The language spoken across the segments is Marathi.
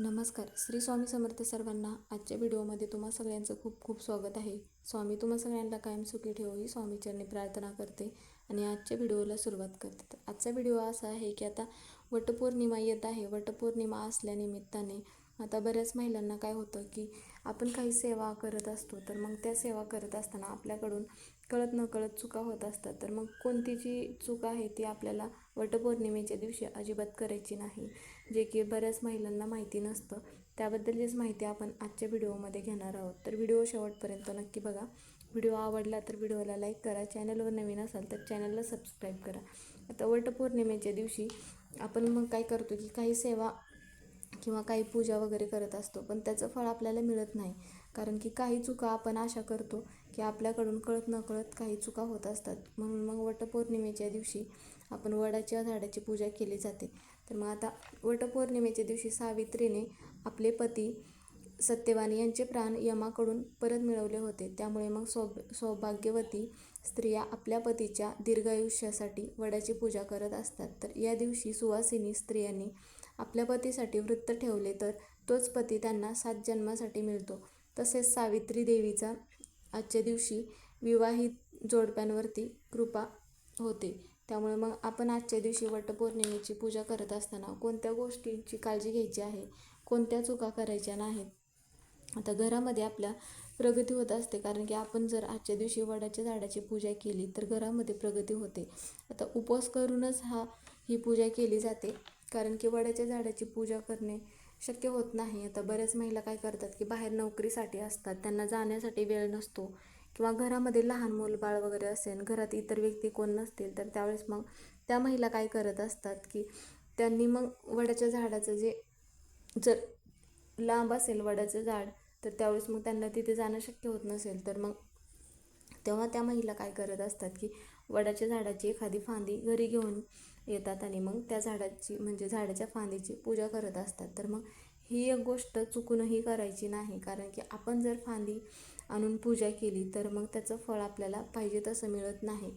नमस्कार. श्री स्वामी समर्थ सर्वांना आजच्या व्हिडिओमध्ये तुम्हा सगळ्यांचं खूप खूप स्वागत आहे. स्वामी तुम्हा सगळ्यांना कायम सुखी ठेव ही स्वामीचरणी प्रार्थना करते आणि आजच्या व्हिडिओला सुरुवात करते. तर आजचा व्हिडिओ असा आहे की आता वटपौर्णिमा येत आहे. वटपौर्णिमा असल्यानिमित्ताने आता बऱ्याच महिलांना काय होतं की आपण काही सेवा करत असतो तर मग त्या सेवा करत असताना आपल्याकडून कळत नकळत चुका होत असतात. तर मग कोणती जी चूक आहे ती आपल्याला वटपौर्णिमेच्या दिवशी अजिबात करायची नाही. जे की बऱ्याच महिलांना माहिती नसतं त्याबद्दलचीच माहिती आपण आजच्या व्हिडिओमध्ये घेणार आहोत. तर व्हिडिओ शेवटपर्यंत नक्की बघा. व्हिडिओ आवडला तर व्हिडिओला लाईक करा. चॅनलवर नवीन असाल तर चॅनलला सबस्क्राईब करा. आता वटपौर्णिमेच्या दिवशी आपण मग काय करतो की काही सेवा किंवा काही पूजा वगैरे करत असतो पण त्याचं फळ आपल्याला मिळत नाही. कारण की काही चुका आपण आशा करतो की आपल्याकडून कळत नकळत काही चुका होत असतात. म्हणून मग वटपौर्णिमेच्या दिवशी आपण वडाच्या झाडाची पूजा केली जाते. तर मग आता वटपौर्णिमेच्या दिवशी सावित्रीने आपले पती सत्यवान यांचे प्राण यमाकडून परत मिळवले होते. त्यामुळे मग सौ सौभाग्यवती स्त्रिया आपल्या पतीच्या दीर्घायुष्यासाठी वडाची पूजा करत असतात. तर या दिवशी सुवासिनी स्त्रियांनी आपल्या पतीसाठी वृत्त ठेवले तर तोच पती त्यांना सात जन्मासाठी मिळतो. तसेच सावित्री देवीचा आजच्या दिवशी विवाहित जोडप्यांवरती कृपा होते. त्यामुळे मग आपण आजच्या दिवशी वटपौर्णिमेची पूजा करत असताना कोणत्या गोष्टींची काळजी घ्यायची आहे? कोणत्या चुका करायच्या नाहीत? आता घरामध्ये आपल्या प्रगती होत असते कारण की आपण जर आजच्या दिवशी वडाच्या झाडाची पूजा केली तर घरामध्ये प्रगती होते. आता उपवास करूनच हा ही पूजा केली जाते कारण की वडाच्या झाडाची पूजा करणे शक्य होत नाही. आता बऱ्याच महिला काय करतात की बाहेर नोकरीसाठी असतात त्यांना जाण्यासाठी वेळ नसतो. किंवा घरामध्ये लहान मूल बाळ वगैरे असेल घरात इतर व्यक्ती कोण नसतील तर त्यावेळेस मग त्या महिला काय करत असतात की त्यांनी मग वडाच्या झाडाचं जे जर लांब असेल वडाचं झाड तर त्यावेळेस मग त्यांना तिथे जाणं शक्य होत नसेल. तर मग तेव्हा त्या महिला काय करत असतात की वडाच्या झाडाची एखादी फांदी घरी घेऊन येतात आणि मग त्या झाडाची म्हणजे झाडाच्या फांदीची पूजा करत असतात. तर मग ही एक गोष्ट चुकूनही करायची नाही. कारण की आपण जर फांदी आणून पूजा केली तर मग त्याचं फळ आपल्याला पाहिजे तसं मिळत नाही.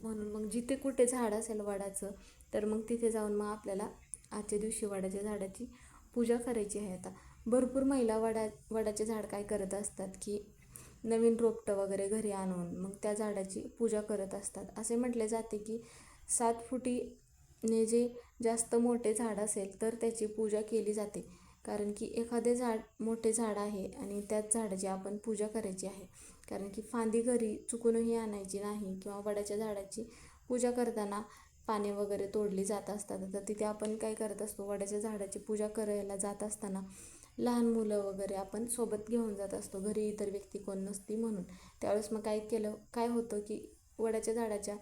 म्हणून मग जिथे कुठे झाड असेल वडाचं तर मग तिथे जाऊन मग आपल्याला आजच्या दिवशी वडाच्या झाडाची पूजा करायची आहे आता. भरपूर महिला वडा वडाचे झाड काय करत असतात की नवीन रोपटं वगैरे घरी आणून मग त्या झाडाची पूजा करत असतात. असे म्हटले जाते की सात फुटीने जे जास्त मोठे झाड असेल तर त्याची पूजा केली जाते. कारण की एखादे झाड मोठे झाड आहे आणि त्याच झाडाची आपण पूजा करायची आहे. कारण की फांदी घरी चुकूनही आणायची नाही किंवा वडाच्या झाडाची पूजा करताना पाने वगैरे तोडली जात असतात. तर तिथे आपण काय करत असतो वडाच्या झाडाची पूजा करायला जात असताना लहान मुलं वगैरे आपण सोबत घेऊन जात असतो. घरी इतर व्यक्ती कोण नसती म्हणून. त्यावेळेस मग काय केलं काय होतं की वडाच्या झाडाच्या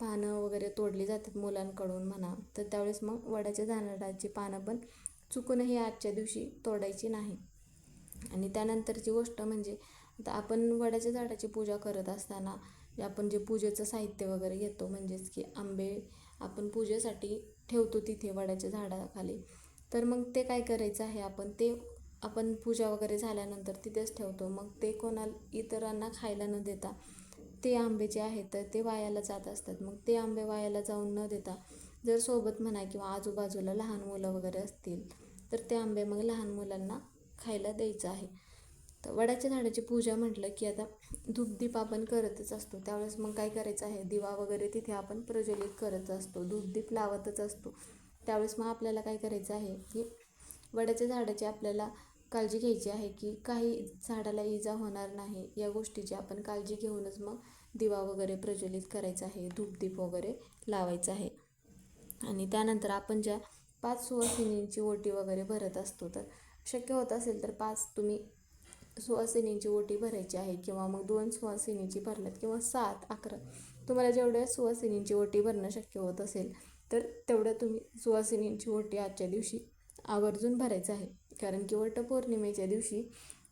पानं वगैरे तोडली जातात मुलांकडून म्हणा. तर त्यावेळेस मग वडाच्या झाडाची पानं पण चुकूनही आजच्या दिवशी तोडायची नाही. आणि त्यानंतरची गोष्ट म्हणजे आता आपण वडाच्या झाडाची पूजा करत असताना आपण जे पूजेचं साहित्य वगैरे घेतो म्हणजेच की आंबे आपण पूजेसाठी ठेवतो तिथे वडाच्या झाडाखाली. तर मग ते काय करायचं आहे आपण? ते आपण पूजा वगैरे झाल्यानंतर तिथेच ठेवतो. मग ते कोणाला इतरांना खायला न देता ते आंबे जे आहेत तर ते वायाला जात असतात. मग ते आंबे वायाला जाऊन न देता जर सोबत म्हणा किंवा आजूबाजूला लहान मुलं वगैरे असतील तर ते आंबे मग लहान मुलांना खायला द्यायचं आहे. तर वडाच्या झाडाची पूजा म्हटलं की आता धूपदीप आपण करतच असतो. त्यावेळेस मग काय करायचं आहे? दिवा वगैरे तिथे आपण प्रज्वलित करत असतो. धूपदीप लावतच असतो. त्यावेळेस मग आपल्याला काय करायचं आहे की वडाच्या झाडाची आपल्याला काळजी घ्यायची आहे की काही झाडाला इजा होणार नाही. या गोष्टीची आपण काळजी घेऊनच मग दिवा वगैरे प्रज्वलित करायचा आहे. धूपदीप वगैरे लावायचा आहे. आणि त्यानंतर आपण ज्या पाच सुवासिनींची ओटी वगैरे भरत असतो तर शक्य होत असेल तर पाच तुम्ही सुवासिनींची ओटी भरायची आहे किंवा मग दोन सुवासिनीची भरल्यात किंवा सात अकरा. तुम्हाला जेवढ्या सुवासिनींची ओटी भरणं शक्य होत असेल तर तेवढ्या तुम्ही सुवासिनींची ओटी आजच्या दिवशी आवर्जून भरायचं आहे. कारण की वटपौर्णिमेच्या दिवशी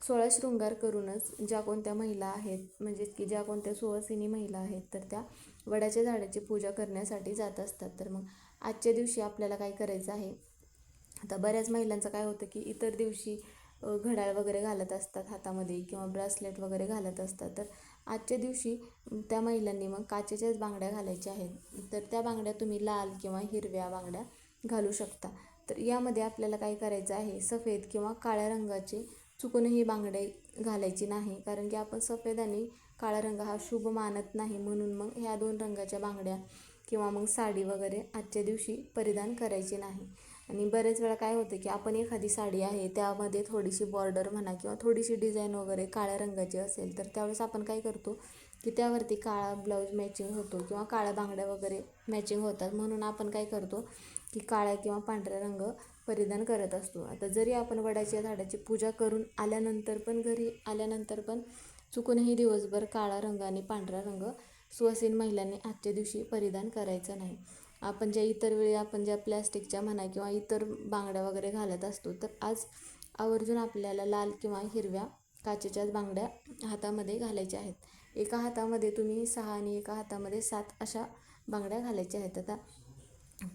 सोळा शृंगार करूनच ज्या कोणत्या महिला आहेत म्हणजेच की ज्या कोणत्या सुवासिनी महिला आहेत तर त्या वडाच्या झाडाची पूजा करण्यासाठी जात असतात. तर मग आजच्या दिवशी आपल्याला काय करायचं आहे? आता बऱ्याच महिलांचं काय होतं की इतर दिवशी घड्याळ वगैरे घालत असतात हातामध्ये किंवा ब्रासलेट वगैरे घालत असतात. तर आजच्या दिवशी त्या महिलांनी मग काचेच्याच बांगड्या घालायच्या आहेत. तर त्या बांगड्या तुम्ही लाल किंवा हिरव्या बांगड्या घालू शकता. तर यामध्ये आपल्याला काय करायचं आहे? सफेद किंवा काळ्या रंगाचे चुकूनही बांगडे घालायची नाही. कारण की आपण सफेद आणि काळा रंग हा शुभ मानत नाही. म्हणून मग ह्या दोन रंगाच्या बांगड्या किंवा मग साडी वगैरे आजच्या दिवशी परिधान करायची नाही. आणि बरेच वेळा काय होतं की आपण एखादी साडी आहे त्यामध्ये थोडीशी बॉर्डर म्हणा किंवा थोडीशी डिझाईन वगैरे काळ्या रंगाची असेल तर त्यावेळेस आपण काय करतो की त्यावरती काळा ब्लाऊज मॅचिंग होतो किंवा काळ्या बांगड्या वगैरे मॅचिंग होतात. म्हणून आपण काय करतो की काळ्या किंवा पांढऱ्या रंग परिधान करत असतो. आता जरी आपण वडाच्या झाडाची पूजा करून आल्यानंतर पण घरी आल्यानंतर पण चुकूनही दिवसभर काळा रंग आणि पांढरा रंग सुवासीन महिलांनी आजच्या दिवशी परिधान करायचं नाही. आपण ज्या इतर वेळी आपण ज्या प्लॅस्टिकच्या म्हणा किंवा इतर बांगड्या वगैरे घालत असतो तर आज आवर्जून आपल्याला लाल किंवा हिरव्या काचेच्याच बांगड्या हातामध्ये घालायच्या आहेत. एका हातामध्ये तुम्ही सहा आणि एका हातामध्ये सात अशा बांगड्या घालायच्या आहेत. आता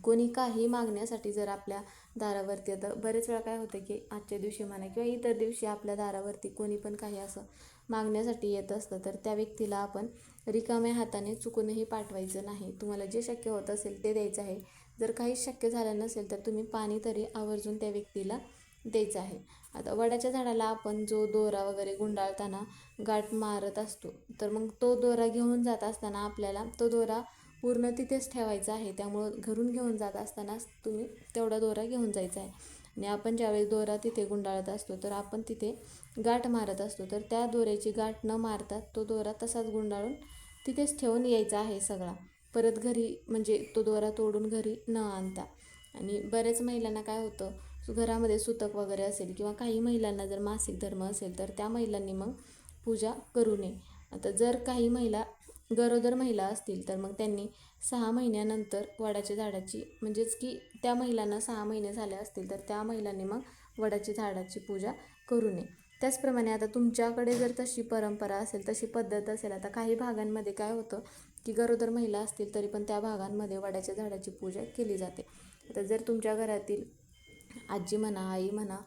कोणी काही मागण्यासाठी जर आपल्या दारावरती आता बरेच वेळा काय होतं की आजच्या दिवशी म्हणा किंवा इतर दिवशी आपल्या दारावरती कोणी पण काही असं मागण्यासाठी येत असतं तर त्या व्यक्तीला आपण रिकाम्या हाताने चुकूनही पाठवायचं नाही. तुम्हाला जे शक्य होत असेल ते द्यायचं आहे. जर काही शक्य झालं नसेल तर तुम्ही पाणी तरी आवर्जून त्या व्यक्तीला द्यायचं आहे. आता वडाच्या झाडाला आपण जो दोरा वगैरे गुंडाळताना गाठ मारत असतो तर मग तो दोरा घेऊन जात असताना आपल्याला तो दोरा पूर्ण तिथेच ठेवायचा आहे. त्यामुळं घरून घेऊन जात असतानाच तुम्ही तेवढा दोरा घेऊन जायचा आहे. आणि आपण ज्यावेळेस दोरा तिथे गुंडाळत असतो तर आपण तिथे गाठ मारत असतो. तर त्या दोऱ्याची गाठ न मारता तो दोरा तसाच गुंडाळून तिथेच ठेवून यायचा आहे सगळा. परत घरी म्हणजे तो दोरा तोडून घरी न आणता. आणि बऱ्याच महिलांना काय होतं घरामध्ये सुतक वगैरे असेल किंवा काही महिलांना जर मासिक धर्म असेल तर त्या महिलांनी मग पूजा करू नये. आता जर काही महिला गरोदर महिला असतील तर मग त्यांनी सहा महिन्यानंतर वडाच्या झाडाची म्हणजेच की त्या महिलांना सहा महिने झाले असतील तर त्या महिलांनी मग वडाच्या झाडाची पूजा करू नये. त्याचप्रमाणे आता तुमच्याकडे जर तशी परंपरा असेल तशी पद्धत असेल आता काही भागांमध्ये काय होतं की गरोदर महिला असतील तरी पण त्या भागांमध्ये वडाच्या झाडाची पूजा केली जाते. आता जर तुमच्या घरातील आजी म्हणा आई म्हणा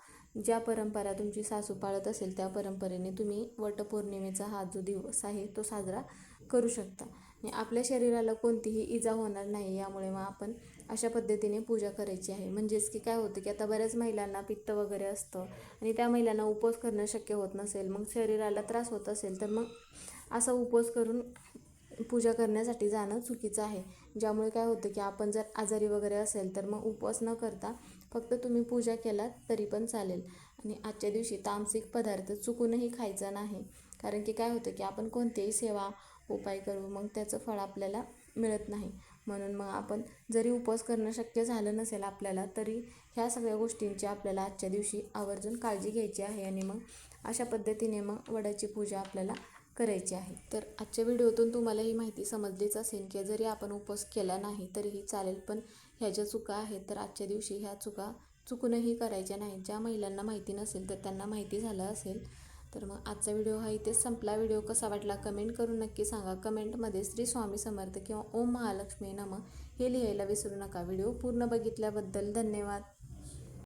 ज्या परंपरा तुमची सासू पाळत असेल त्या परंपरेने तुम्ही वटपौर्णिमेचा हा जो दिवस आहे तो साजरा करू शकता. आणि आपल्या शरीराला कोणतीही इजा होणार नाही यामुळे मग आपण अशा पद्धतीने पूजा करायची आहे. म्हणजेच की काय होतं की आता बऱ्याच महिलांना पित्त वगैरे असतं आणि त्या महिलांना उपवास करणं शक्य होत नसेल मग शरीराला त्रास होत असेल तर मग असा उपवास करून पूजा करण्यासाठी जाणं चुकीचं आहे. ज्यामुळे काय होतं की आपण जर आजारी वगैरे असेल तर मग उपवास न करता फक्त तुम्ही पूजा केलात तरी पण चालेल. आणि आजच्या दिवशी तामसिक पदार्थ चुकूनही खायचा नाही. कारण की काय होतं की आपण कोणतीही सेवा उपाय करू मग त्याचं फळ आपल्याला मिळत नाही. म्हणून मग आपण जरी उपवास करणं शक्य झालं नसेल आपल्याला तरी ह्या सगळ्या गोष्टींची आपल्याला आजच्या दिवशी आवर्जून काळजी घ्यायची आहे आणि मग अशा पद्धतीने मग वडाची पूजा आपल्याला करायची आहे. तर आजच्या व्हिडिओतून तुम्हाला ही माहिती समजलीच असेल की जरी आपण उपवास केला नाही तरीही चालेल पण ह्या ज्या चुका आहेत तर आजच्या दिवशी ह्या चुका चुकूनही करायच्या नाहीत. ज्या महिलांना माहिती नसेल तर त्यांना माहिती झालं असेल. तर मग आजचा व्हिडिओ हा इथेच संपला. व्हिडिओ कसा वाटला कमेंट करून नक्की सांगा. कमेंटमध्ये श्री स्वामी समर्थ किंवा ओम महालक्ष्मी नम हे लिहायला विसरू नका. व्हिडिओ पूर्ण बघितल्याबद्दल धन्यवाद.